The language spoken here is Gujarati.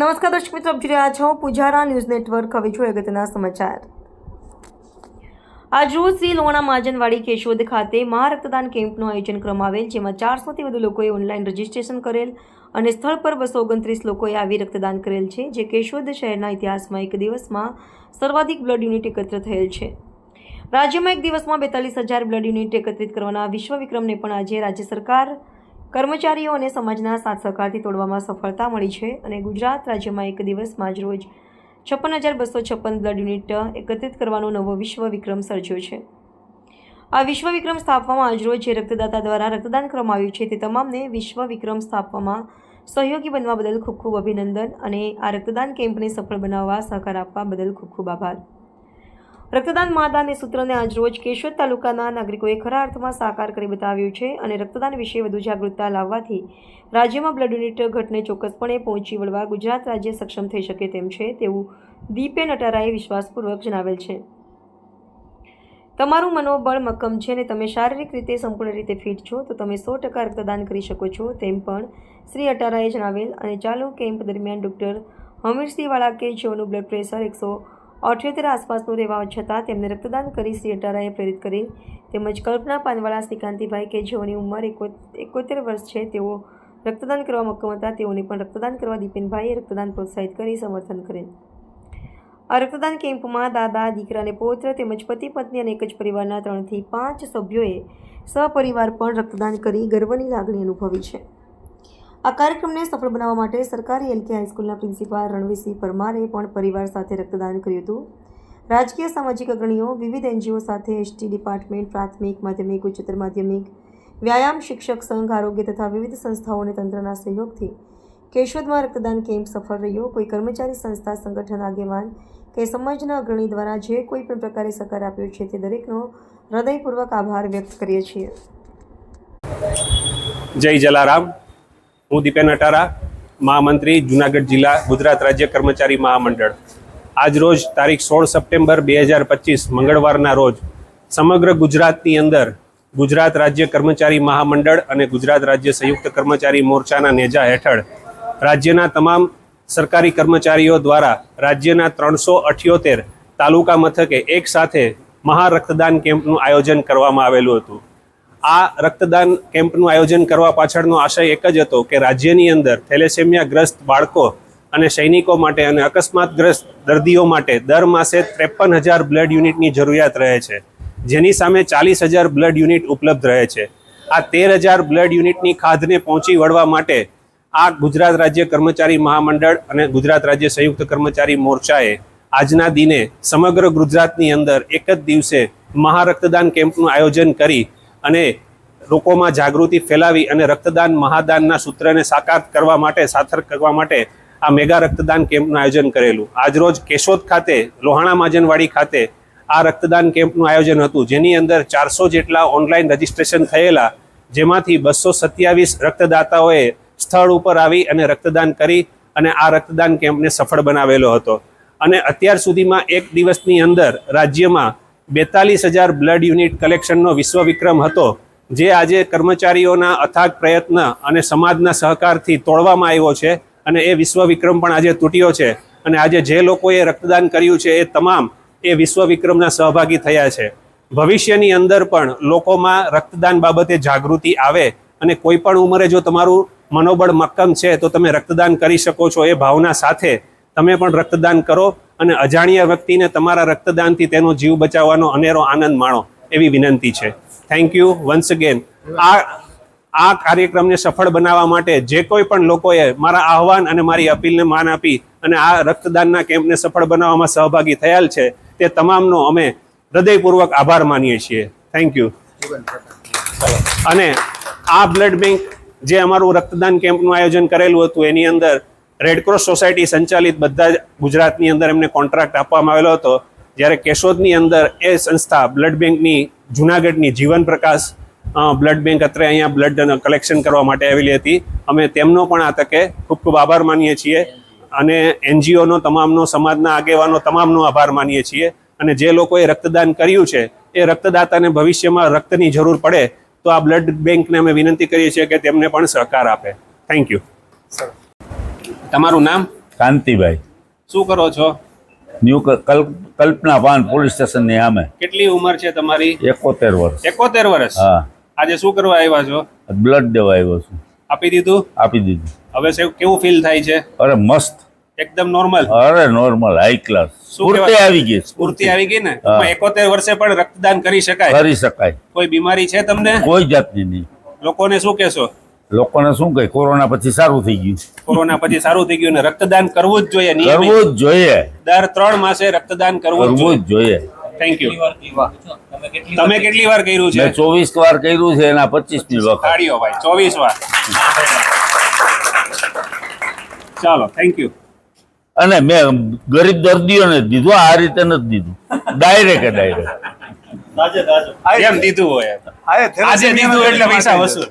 નમસ્કાર દર્શક મિત્રો, આપ રહ્યા છો પુજારા ન્યૂઝ નેટવર્ક. હવે જોઈએ અગત્યના સમાચાર. આજરોજ શ્રી લોણા મહાજનવાડી કેશોદ ખાતે મહારક્તદાન કેમ્પનું આયોજન કરવામાં આવેલ, જેમાં ચારસોથી વધુ લોકોએ ઓનલાઈન રજીસ્ટ્રેશન કરેલ અને સ્થળ પર બસો ઓગણત્રીસ લોકોએ આવી રક્તદાન કરેલ છે, જે કેશોદ શહેરના ઇતિહાસમાં એક દિવસમાં સર્વાધિક બ્લડ યુનિટ એકત્ર થયેલ છે. રાજ્યમાં એક દિવસમાં બેતાલીસ હજાર બ્લડ યુનિટ એકત્રિત કરવાના વિશ્વ વિક્રમને પણ આજે રાજ્ય સરકાર કર્મચારીઓ અને સમાજના સાથ સહકારથી તોડવામાં સફળતા મળી છે અને ગુજરાત રાજ્યમાં એક દિવસમાં જ રોજ છપ્પન હજાર બસો છપ્પન બ્લડ યુનિટ એકત્રિત કરવાનો નવો વિશ્વ વિક્રમ સર્જ્યો છે. આ વિશ્વ વિક્રમ સ્થાપવામાં આજરોજ જે રક્તદાતા દ્વારા રક્તદાન કરવામાં આવ્યું છે તે તમામને વિશ્વ વિક્રમ સ્થાપવામાં સહયોગી બનવા બદલ ખૂબ ખૂબ અભિનંદન અને આ રક્તદાન કેમ્પને સફળ બનાવવા સહકાર આપવા બદલ ખૂબ ખૂબ આભાર. રક્તદાન માતાને સૂત્રને આજરોજ કેશોદ તાલુકાના નાગરિકોએ ખરા અર્થમાં સાકાર કરી બતાવ્યું છે અને રક્તદાન વિશે વધુ જાગૃતતા લાવવાથી રાજ્યમાં બ્લડ યુનિટ ઘટને ચોક્કસપણે પહોંચી વળવા ગુજરાત રાજ્ય સક્ષમ થઈ શકે તેમ છે તેવું દીપે નટારાએ વિશ્વાસપૂર્વક જણાવેલ છે. તમારું મનોબળ મક્કમ છે અને તમે શારીરિક રીતે સંપૂર્ણ રીતે ફિટ છો તો તમે સો ટકા રક્તદાન કરી શકો છો તેમ પણ શ્રી અટારાએ જણાવેલ અને ચાલુ કેમ્પ દરમિયાન ડૉક્ટર હમીરસિંહ વાળા કે જેઓનું બ્લડ પ્રેશર એકસો અઠ્યોતેર આસપાસનું રહેવા છતાં તેમને રક્તદાન કરી શ્રી અટારાએ પ્રેરિત કરી. તેમજ કલ્પના પાનવાળા શ્રીકાંતિભાઈ કે જેઓની ઉંમર એકો, એકોતેર વર્ષ છે, તેઓ રક્તદાન કરવા મક્કમ હતા, તેઓને પણ રક્તદાન કરવા દીપેનભાઈએ રક્તદાન પ્રોત્સાહિત કરી, સમર્થન કરેલ આ રક્તદાન કેમ્પમાં દાદા, દીકરા અને પૌત્ર તેમજ પતિ, પત્ની અને એક જ પરિવારના ત્રણથી પાંચ સભ્યોએ સપરિવાર પણ રક્તદાન કરી ગર્વની લાગણી અનુભવી છે. આ કાર્યક્રમને સફળ બનાવવા માટે સરકારી એલકે હાઈસ્કૂલના પ્રિન્સિપાલ રણવીરસિંહ પરમારે પણ પરિવાર સાથે રક્તદાન કર્યું હતું. રાજકીય સામાજિક અગ્રણીઓ, વિવિધ એનજીઓ સાથે એસટી ડિપાર્ટમેન્ટ, પ્રાથમિક, માધ્યમિક, ઉચ્ચતર માધ્યમિક, વ્યાયામ શિક્ષક સંઘ, આરોગ્ય તથા વિવિધ સંસ્થાઓ અને તંત્રના સહયોગથી કેશોદમાં રક્તદાન કેમ્પ સફળ રહ્યો. કોઈ કર્મચારી સંસ્થા, સંગઠન, આગેવાન કે સમાજના અગ્રણી દ્વારા જે કોઈ પણ પ્રકારે સહકાર આપ્યો છે તે દરેકનો હૃદયપૂર્વક આભાર વ્યક્ત કરીએ છીએ. જય જલારામ. હું દીપેન અટારા, મહામંત્રી, જુનાગઢ જિલ્લા, ગુજરાત રાજ્ય કર્મચારી મહામંડળ. આજ રોજ તારીખ સોળ સપ્ટેમ્બર બે હજાર પચીસ, મંગળવારના રોજ, સમગ્ર ગુજરાતની અંદર ગુજરાત રાજ્ય કર્મચારી મહામંડળ અને ગુજરાત રાજ્ય સંયુક્ત કર્મચારી મોરચાના નેજા હેઠળ રાજ્યના તમામ સરકારી કર્મચારીઓ દ્વારા રાજ્યના ત્રણસો અઠ્યોતેર તાલુકા મથકે એક સાથે મહા રક્તદાન કેમ્પનું આયોજન કરવામાં આવેલું હતું. આ રક્તદાન કેમ્પનું આયોજન કરવા પાછળનો આશય એક જ હતો કે રાજ્યની અંદર થેલેસેમિયા ગ્રસ્ત બાળકો અને સૈનિકો માટે અને અકસ્માતગ્રસ્ત દર્દીઓ માટે દર માસે ત્રેપન હજાર બ્લડ યુનિટની જરૂરિયાત રહે છે. જેની સામે ચાલીસ હજાર બ્લડ યુનિટ ઉપલબ્ધ રહે છે. આ તેર હજાર બ્લડ યુનિટની ખાધને પહોંચી વળવા માટે આ ગુજરાત રાજ્ય કર્મચારી મહામંડળ અને ગુજરાત રાજ્ય સંયુક્ત કર્મચારી મોરચાએ આજના દિને સમગ્ર ગુજરાતની અંદર એક જ દિવસે મહારક્તદાન કેમ્પનું આયોજન કરી અને લોકોમાં જાગૃતિ ફેલાવી અને રક્તદાન મહાદાનના સૂત્રને સાકાર કરવા માટે સાથર કરવા માટે આ મેગા રક્તદાન કેમ્પનું આયોજન કરેલું. આજરોજ કેશોદ ખાતે, લોહાણા માજનવાડી ખાતે આ રક્તદાન કેમ્પનું આયોજન હતું, જેની અંદર ચારસો જેટલા ઓનલાઈન રજીસ્ટ્રેશન થયેલા, જેમાંથી બસો સત્યાવીસ રક્તદાતાઓએ સ્થળ ઉપર આવી અને રક્તદાન કરી અને આ રક્તદાન કેમ્પને સફળ બનાવેલો હતો. અને અત્યાર સુધીમાં એક દિવસની અંદર રાજ્યમાં બેતાલીસ હજાર બ્લડ યુનિટ કલેક્શનનો વિશ્વ વિક્રમ હતો, જે આજે કર્મચારીઓના અથાગ પ્રયત્ન અને સમાજના સહકારથી તોડવામાં આવ્યો છે અને એ વિશ્વ વિક્રમ પણ આજે તૂટ્યો છે. અને આજે જે લોકોએ રક્તદાન કર્યું છે એ તમામ એ વિશ્વ વિક્રમના સહભાગી થયા છે. ભવિષ્યની અંદર પણ લોકોમાં રક્તદાન બાબતે જાગૃતિ આવે અને કોઈ પણ ઉંમરે જો તમારું મનોબળ મક્કમ છે તો તમે રક્તદાન કરી શકો છો એ ભાવના સાથે તમે પણ રક્તદાન કરો. અને અજાણ્યા વ્યક્તિને તમારા રક્તદાનથી તેનો જીવ બચાવવાનો અનેરો આનંદ માણો, એવી વિનંતી છે. થેન્ક યુ વન્સ અગેન આ આ કાર્યક્રમને સફળ બનાવવા માટે જે કોઈ પણ લોકોએ મારા આહવાન અને મારી અપીલને માન આપી અને આ રક્તદાનના કેમ્પને સફળ બનાવવામાં સહભાગી થયેલ છે, તે તમામનો અમે હૃદયપૂર્વક આભાર માનીએ છીએ. થેન્ક યુ અને આ બ્લડ બેંક જે અમારું રક્તદાન કેમ્પનું આયોજન કરેલું હતું, એની અંદર રેડક્રોસ સોસાયટી સંચાલિત બધા જ ગુજરાતની અંદર એમને કોન્ટ્રાક્ટ આપવામાં આવેલો હતો. જ્યારે કેશોદની અંદર એ સંસ્થા બ્લડ બેંકની જુનાગઢની જીવન પ્રકાશ બ્લડ બેંક અત્રે અહીંયા બ્લડ કલેક્શન કરવા માટે આવેલી હતી. અમે તેમનો પણ આ તકે ખૂબ ખૂબ આભાર માનીએ છીએ અને એનજીઓનો તમામનો, સમાજના આગેવાનો તમામનો આભાર માનીએ છીએ. અને જે લોકોએ રક્તદાન કર્યું છે, એ રક્તદાતાને ભવિષ્યમાં રક્તની જરૂર પડે, તો આ બ્લડ બેંકને અમે વિનંતી કરીએ છીએ કે તેમને પણ સહકાર આપે. થેન્ક યુ તમારું નામ? કાંતિભાઈ. શું કરો છો? ન્યુ કલ્પના પાન પોલીસ સ્ટેશનની સામે. કેટલી ઉંમર છે તમારી? એકોતેર વર્ષ. એકોતેર વર્ષ? હા. આજે શું કરવા આવ્યા છો? બ્લડ દેવા આવ્યો છું. આપી દીધું? આપી દીધું. હવે કેવું ફીલ થાય છે? અરે મસ્ત. એકદમ નોર્મલ અરે નોર્મલ હાઈ ક્લાસ સ્ફૂર્તિ આવી ગઈ સ્ફૂર્તિ. આવી ગઈ ને? એકોતેર વર્ષે પણ રક્તદાન કરી શકાય. કરી શકાય. કોઈ બીમારી છે તમને? કોઈ જાતની નહીં. લોકોને શું કહેશો? લોકોને શું કહે? કોરોના પછી સારું થઈ ગયું. કોરોના પછી સારું થઈ ગયું ને રક્તદાન કરવું જ જોઈએ નિયમિત. કરવું જ જોઈએ. દર ત્રણ માસે રક્તદાન કરવું જ કરવું જ જોઈએ. થેન્ક યુ તમે કેટલી વાર કર્યું છે? ચોવીસ વાર કર્યું છે એના પચીસમી વખત. કાઢ્યો ભાઈ ચોવીસ વાર. ચાલો થેન્ક યુ અને મેં ગરીબ દર્દીઓને દીધું આ રીતે નથી દીધું. ડાયરેક્ટ ડાયરેક્ટ એમ દીધું હોય? આજે દીધું એટલે પૈસા વસૂલ.